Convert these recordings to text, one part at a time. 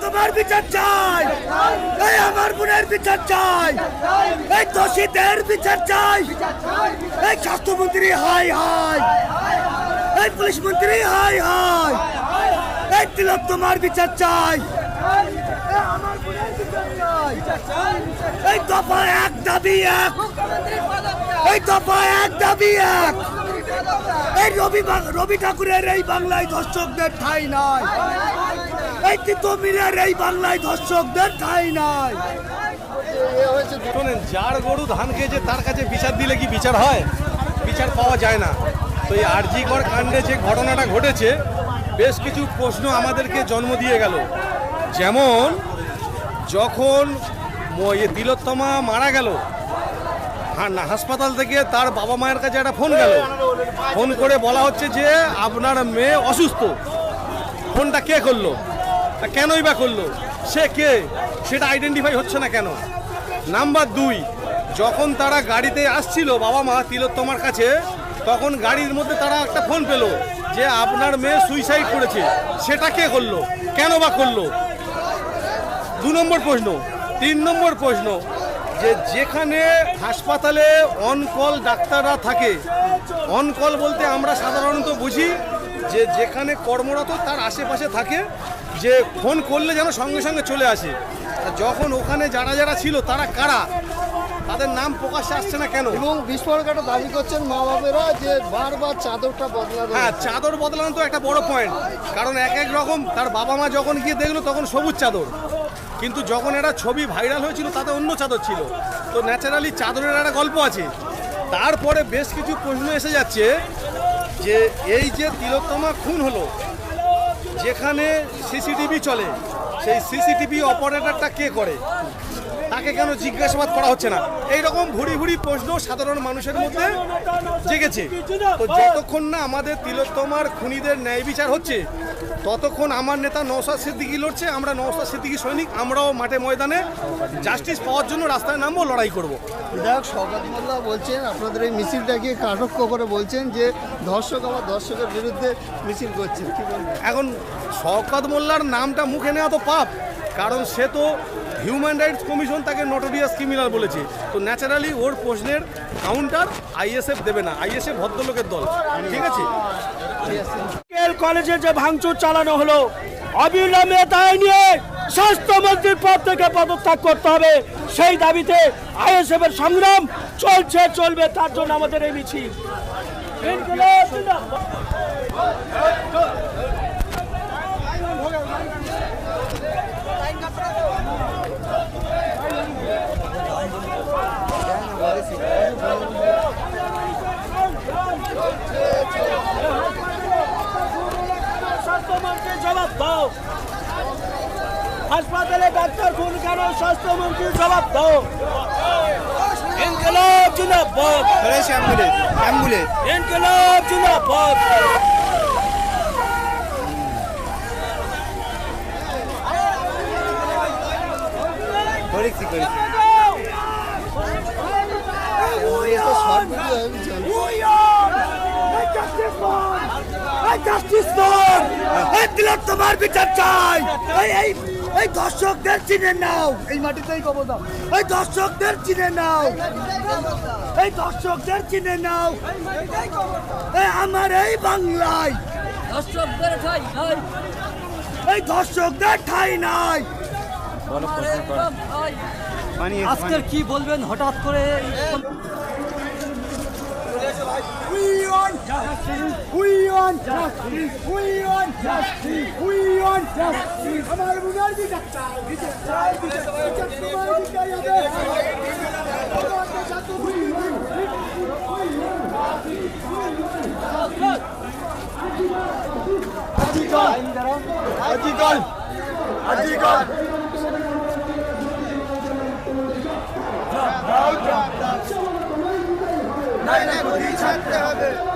তোমার বিচার চাই। এই আমার বোনের বিচার চাই। এই দোষীদের বিচার চাই। এই স্বাস্থ্যমন্ত্রী, হাই হাই। এই পুলিশ হাই হাই। এই তিলক তোমার বিচার চাই। এই দফা এক দাবি এক। এই দফা এক দাবি এক। এই রবি রবি ঠাকুরের এই বাংলায় দর্শকদের ঠাই নাই। এই তিতমিরের এই বাংলায় দর্শকদের ঠাই নাই। শোনেন, যার গরু ধান খেয়েছে, তার কাছে বিচার দিলে কি বিচার হয়? বিচার পাওয়া যায় না। তো এই আরজিকর কাণ্ডে যে ঘটনাটা ঘটেছে, বেশ কিছু প্রশ্ন আমাদেরকে জন্ম দিয়ে গেল। যেমন, যখন তিলোত্তমা মারা গেল হ্যাঁ না হাসপাতাল থেকে তার বাবা মায়ের কাছে একটা ফোন গেল। ফোন করে বলা হচ্ছে যে, আপনার মেয়ে অসুস্থ। ফোনটা কে করল? কেনই বা করল? সে কে? সেটা আইডেন্টিফাই হচ্ছে না কেন? নাম্বার দুই, যখন তারা গাড়িতে আসছিল, বাবা মা তিলোত্তমার কাছে, তখন গাড়ির মধ্যে তারা একটা ফোন পেল যে, আপনার মেয়ে সুইসাইড করেছে। সেটা কে করল? কেন বা করল? দু নম্বর প্রশ্ন, তিন নম্বর প্রশ্ন যে যেখানে হাসপাতালে অন কল ডাক্তাররা থাকে অন কল বলতে আমরা সাধারণত বুঝি যে যেখানে কর্মরত তার আশেপাশে থাকে যে ফোন করলে যেন সঙ্গে সঙ্গে চলে আসে। আর যখন ওখানে যারা যারা ছিল তারা কারা? তাদের নাম প্রকাশ্যে আসছে না কেন? এবং বিস্ফোরক একটা দাবি করছেন মা বাবেরা যে বারবার চাদরটা বদলানো হ্যাঁ চাদর বদলানো তো একটা বড় পয়েন্ট কারণ এক এক রকম তার বাবা মা যখন গিয়ে দেখল তখন সবুজ চাদর। কিন্তু যখন একটা ছবি ভাইরাল হয়েছিল, তাতে অন্য চাদর ছিল। তো ন্যাচারালি চাদরের একটা গল্প আছে। তারপরে বেশ কিছু প্রশ্ন এসে যাচ্ছে যে, এই যে তিলোত্তমা খুন হলো, যেখানে সিসিটিভি চলে, সেই সিসিটিভি অপারেটরটা কে করে? তাকে কেন জিজ্ঞাসাবাদ করা হচ্ছে না? এই রকম ভুড়ি ভুড়ি প্রশ্ন সাধারণ মানুষের মধ্যে জেগেছে। তো যতক্ষণ না আমাদের তিলোত্তমার খুনিদের ন্যায় বিচার হচ্ছে ততক্ষণ আমার নেতা নৌসাদ সিদ্দিকি লড়ছে আমরা নৌসাদ সিদ্দিকি সৈনিক আমরাও মাঠে ময়দানে জাস্টিস পাওয়ার জন্য রাস্তায় নামবো লড়াই করব। বিধায়ক শওকত মোল্লা বলছেন আপনাদের এই মিছিলটাকে কাটক্ষ করে বলছেন যে ধর্ষক আবার দর্শকের বিরুদ্ধে মিছিল করছেন। কি এখন শওকত মোল্লার নামটা মুখে নেওয়া তো পাপ কারণ সে তো হিউম্যান রাইটস কমিশন তাকে নটোরিয়াস ক্রিমিনাল বলেছে। তো ন্যাচারালি ওর প্রশ্নের কাউন্টার আইএসএফ দেবে না। আইএসএফ ভদ্রলোকের দল। ঠিক আছে? কলেজে যে ভাঙচুর চালানো হলো, অবিলম্বে দায় নিয়ে স্বাস্থ্যমন্ত্রীর পদ থেকে পদত্যাগ করতে হবে। সেই দাবিতে আইএসএফ এর সংগ্রাম চলছে, চলবে, তার জন্য আমাদের এই মিছিল ইনকিলাব জিন্দাবাদ। স্বাস্থ্যমন্ত্রী জবাব দাও হাসপাতালে ডাক্তার খুন কেন স্বাস্থ্যমন্ত্রী জবাব দাও। ইনকলাব জিন্দাবাদ। ইনকলাব জিন্দাবাদ। শর্ট ভিডিও আমি জানি। তোমার বিচার চাই। এই এই দর্শকদের চিনে নাও। এই মাটিতেই কব দাও এই দর্শকদের চিনে নাও। এই দর্শকদের চিনে নাও। এই আমার এই বাংলায়। দর্শকদের ঠাই নাই। এই দর্শকদের ঠাই নাই। আজকের কি বলবেন হঠাৎ করে? justice. We want justice. We want justice. हमारे बुजुर्ग भी सकता है भी सकता है भी सकता है जब तुम्हारी क्या याद है भगवान के साथ तो हुई हुई अधिकार अधिकार अधिकार नहीं नहीं बुद्धि छाटते हैं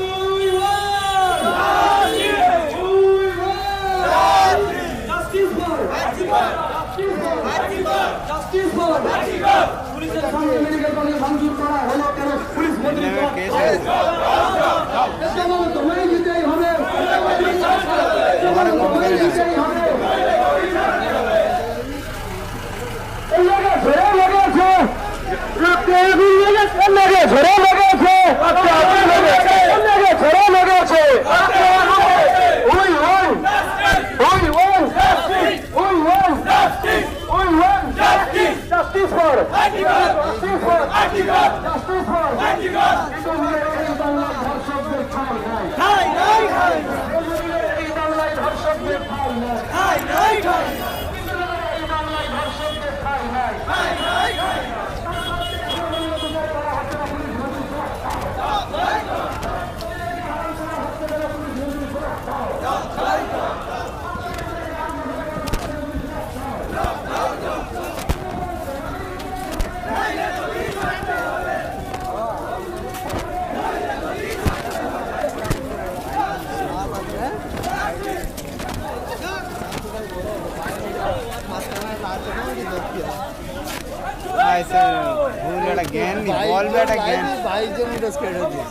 বলবে একটা গেম বাইশজন এটা স্কেট হচ্ছে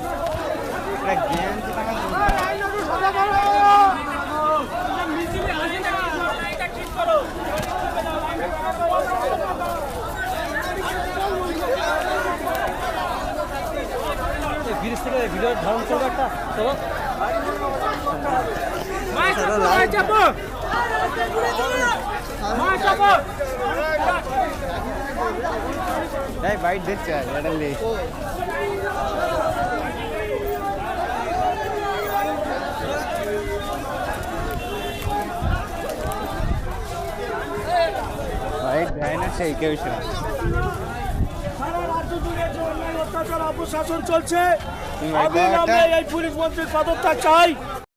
একটা গেম ব্রিজ থেকে ভিডিও ধারণ করবে একটা। চলো। ভাই বাইট দিচ্ছে লেডালি বাইট দেয় না সেই কেউ অত্যাচার অপশাসন চলছে। এই পুলিশ মন্ত্রীর পদত্যাগ চাই।